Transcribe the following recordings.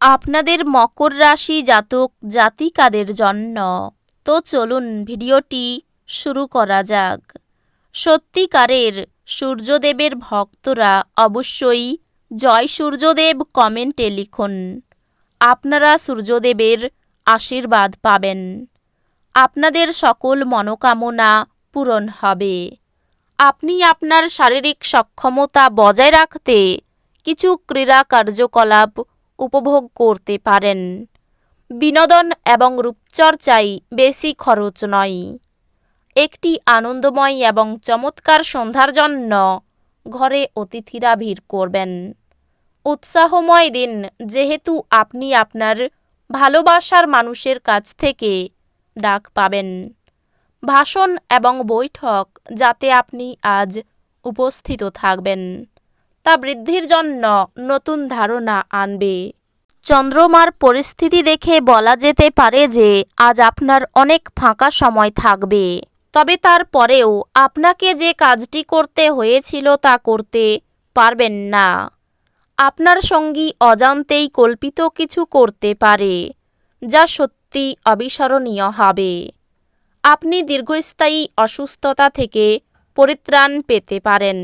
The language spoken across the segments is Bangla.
আপনাদের মকর রাশি জাতক জাতিকাদের জন্য। তো চলুন ভিডিওটি শুরু করা যাক। সত্যিকারের সূর্যদেবের ভক্তরা অবশ্যই জয় সূর্যদেব কমেন্টে লিখুন। আপনারা সূর্যদেবের আশীর্বাদ পাবেন। আপনাদের সকল মনোকামনা পূরণ হবে। আপনি আপনার শারীরিক সক্ষমতা বজায় রাখতে কিছু ক্রীড়া কার্যকলাপ উপভোগ করতে পারেন। বিনোদন এবং রূপচর্চায় বেশি খরচ নয়। একটি আনন্দময় এবং চমৎকার সন্ধ্যার জন্য ঘরে অতিথিরা ভিড় করবেন। উৎসাহময় দিন, যেহেতু আপনি আপনার ভালোবাসার মানুষের কাছ থেকে ডাক পাবেন। ভাষণ এবং বৈঠক যাতে আপনি আজ উপস্থিত থাকবেন। তা বৃদ্ধির জন্য নতুন ধারণা আনবে। চন্দ্রমার পরিস্থিতি দেখে বলা যেতে পারে যে, আজ আপনার অনেক ফাঁকা সময় থাকবে। তবে তারপরেও আপনাকে যে কাজটি করতে হয়েছিল তা করতে পারবেন না। আপনার সঙ্গী অজান্তেই কল্পিত কিছু করতে পারে, যা সত্যি অবিস্মরণীয় হবে। আপনি দীর্ঘস্থায়ী অসুস্থতা থেকে পরিত্রাণ পেতে পারেন।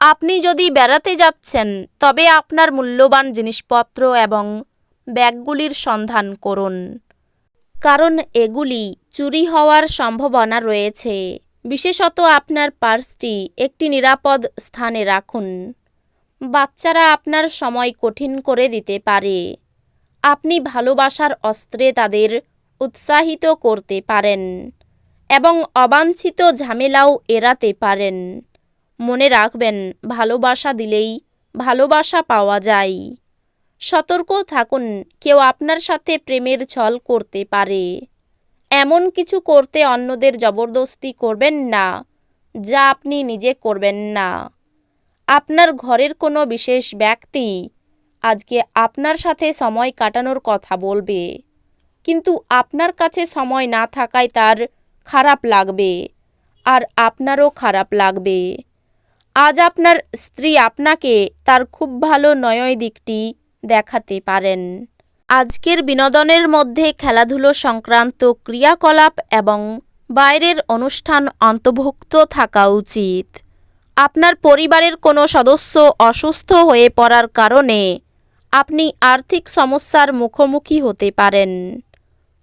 আপনি যদি বেড়াতে যাচ্ছেন, তবে আপনার মূল্যবান জিনিসপত্র এবং ব্যাগগুলির সন্ধান করুন। কারণ এগুলি চুরি হওয়ার সম্ভাবনা রয়েছে। বিশেষত আপনার পার্সটি একটি নিরাপদ স্থানে রাখুন। বাচ্চারা আপনার সময় কঠিন করে দিতে পারে। আপনি ভালোবাসার অস্ত্রে তাদের উৎসাহিত করতে পারেন এবং অবাঞ্ছিত ঝামেলাও এড়াতে পারেন। মনে রাখবেন, ভালোবাসা দিলেই ভালোবাসা পাওয়া যায়। সতর্ক থাকুন, কেউ আপনার সাথে প্রেমের ছল করতে পারে। এমন কিছু করতে অন্যদের জবরদস্তি করবেন না, যা আপনি নিজে করবেন না। আপনার ঘরের কোনো বিশেষ ব্যক্তি আজকে আপনার সাথে সময় কাটানোর কথা বলবে, কিন্তু আপনার কাছে সময় না থাকায় তার খারাপ লাগবে, আর আপনারও খারাপ লাগবে। আজ আপনার স্ত্রী আপনাকে তার খুব ভালো নয় দিকটি দেখাতে পারেন। আজকের বিনোদনের মধ্যে খেলাধুলো সংক্রান্ত ক্রিয়াকলাপ এবং বাইরের অনুষ্ঠান অন্তর্ভুক্ত থাকা উচিত। আপনার পরিবারের কোনো সদস্য অসুস্থ হয়ে পড়ার কারণে আপনি আর্থিক সমস্যার মুখোমুখি হতে পারেন।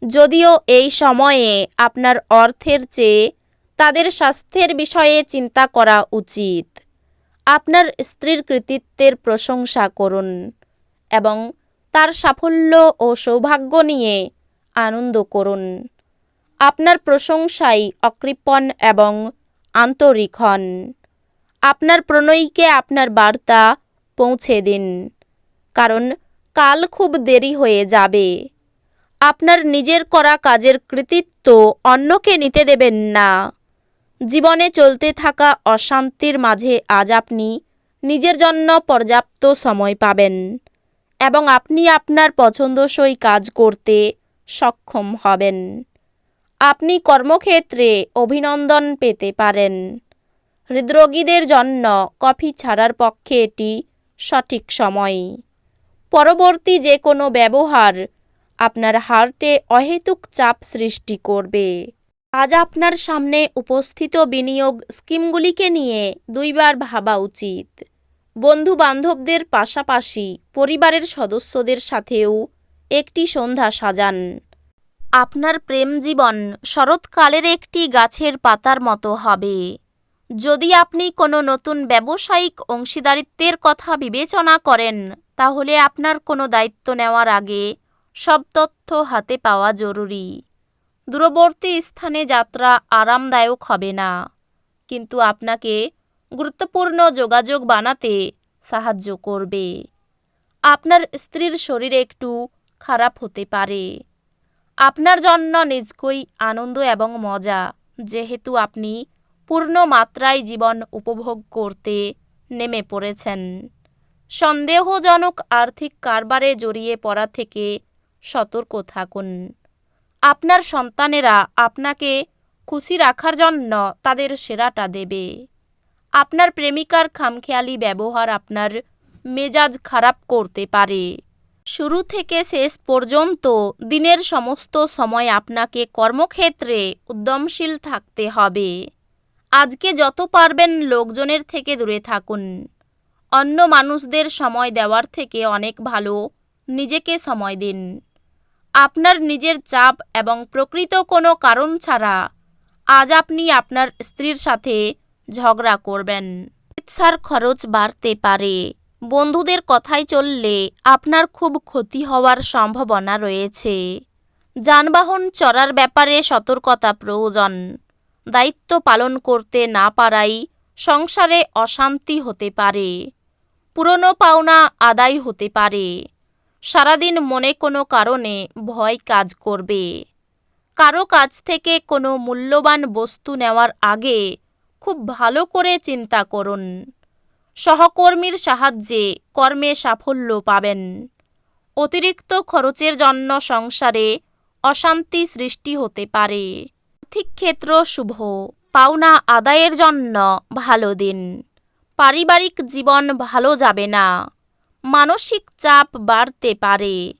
যদিও এই সময়ে আপনার অর্থের চেয়ে তাদের স্বাস্থ্যের বিষয়ে চিন্তা করা উচিত। আপনার স্ত্রীর কৃতিত্বের প্রশংসা করুন এবং তার সাফল্য ও সৌভাগ্য নিয়ে আনন্দ করুন। আপনার প্রশংসাই অকৃপণ এবং আন্তরিক হন। আপনার প্রণয়ীকে আপনার বার্তা পৌঁছে দিন, কারণ কাল খুব দেরি হয়ে যাবে। আপনার নিজের করা কাজের কৃতিত্ব অন্যকে নিতে দেবেন না। জীবনে চলতে থাকা অশান্তির মাঝে আজ আপনি নিজের জন্য পর্যাপ্ত সময় পাবেন এবং আপনি আপনার পছন্দসই কাজ করতে সক্ষম হবেন। আপনি কর্মক্ষেত্রে অভিনন্দন পেতে পারেন। হৃদরোগীদের জন্য কফি ছাড়ার পক্ষে এটি সঠিক সময়। পরবর্তী যে কোনো ব্যবহার আপনার হার্টে অহেতুক চাপ সৃষ্টি করবে। আজ আপনার সামনে উপস্থিত বিনিয়োগ স্কিমগুলিকে নিয়ে দুইবার ভাবা উচিত। বন্ধু বান্ধবদের পাশাপাশি পরিবারের সদস্যদের সাথেও একটি সন্ধ্যা সাজান। আপনার প্রেম জীবন শরৎকালের একটি গাছের পাতার মতো হবে। যদি আপনি কোনো নতুন ব্যবসায়িক অংশীদারিত্বের কথা বিবেচনা করেন, তাহলে আপনার কোনো দায়িত্ব নেওয়ার আগে সব তথ্য হাতে পাওয়া জরুরি। দূরবর্তী স্থানে যাত্রা আরামদায়ক হবে না। কিন্তু আপনাকে গুরুত্বপূর্ণ যোগাযোগ বানাতে সাহায্য করবে। আপনার স্ত্রীর শরীর একটু খারাপ হতে পারে। আপনার জন্য নিজকই আনন্দ এবং মজা, যেহেতু আপনি পূর্ণ মাত্রায় জীবন উপভোগ করতে নেমে পড়েছেন। সন্দেহজনক আর্থিক কারবারে জড়িয়ে পড়া থেকে সতর্ক থাকুন। আপনার সন্তানেরা আপনাকে খুশি রাখার জন্য তাদের সেরাটা দেবে। আপনার প্রেমিকার খামখেয়ালি ব্যবহার আপনার মেজাজ খারাপ করতে পারে। শুরু থেকে শেষ পর্যন্ত দিনের সমস্ত সময় আপনাকে কর্মক্ষেত্রে উদ্যমশীল থাকতে হবে। আজকে যত পারবেন লোকজনের থেকে দূরে থাকুন। অন্য মানুষদের সময় দেওয়ার থেকে অনেক ভালো নিজেকে সময় দিন। আপনার নিজের চাপ এবং প্রকৃত কোনো কারণ ছাড়া আজ আপনি আপনার স্ত্রীর সাথে ঝগড়া করবেন। চিকিৎসার খরচ বাড়তে পারে। বন্ধুদের কথায় চললে আপনার খুব ক্ষতি হওয়ার সম্ভাবনা রয়েছে। যানবাহন চড়ার ব্যাপারে সতর্কতা প্রয়োজন। দায়িত্ব পালন করতে না পারাই সংসারে অশান্তি হতে পারে। পুরনো পাওনা আদায় হতে পারে। সারাদিন মনে কোনো কারণে ভয় কাজ করবে। কারও কাছ থেকে কোনো মূল্যবান বস্তু নেওয়ার আগে খুব ভালো করে চিন্তা করুন। সহকর্মীর সাহায্যে কর্মে সাফল্য পাবেন। অতিরিক্ত খরচের জন্য সংসারে অশান্তি সৃষ্টি হতে পারে। আর্থিক ক্ষেত্র শুভ, পাওনা আদায়ের জন্য ভালো দিন। পারিবারিক জীবন ভালো যাবে না। মানসিক চাপ বাড়তে পারে।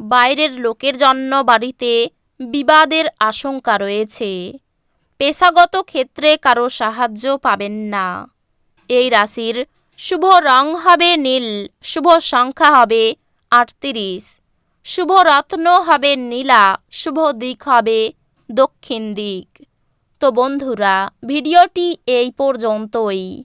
বাইরের লোকের জন্য বাড়িতে বিবাদের আশঙ্কা রয়েছে। পেশাগত ক্ষেত্রে কারও সাহায্য পাবেন না। এই রাশির শুভ রং হবে নীল, শুভ সংখ্যা হবে আটত্রিশ, শুভ রত্ন হবে নীলা, শুভ দিক হবে দক্ষিণ দিক। তো বন্ধুরা, ভিডিওটি এই পর্যন্তই।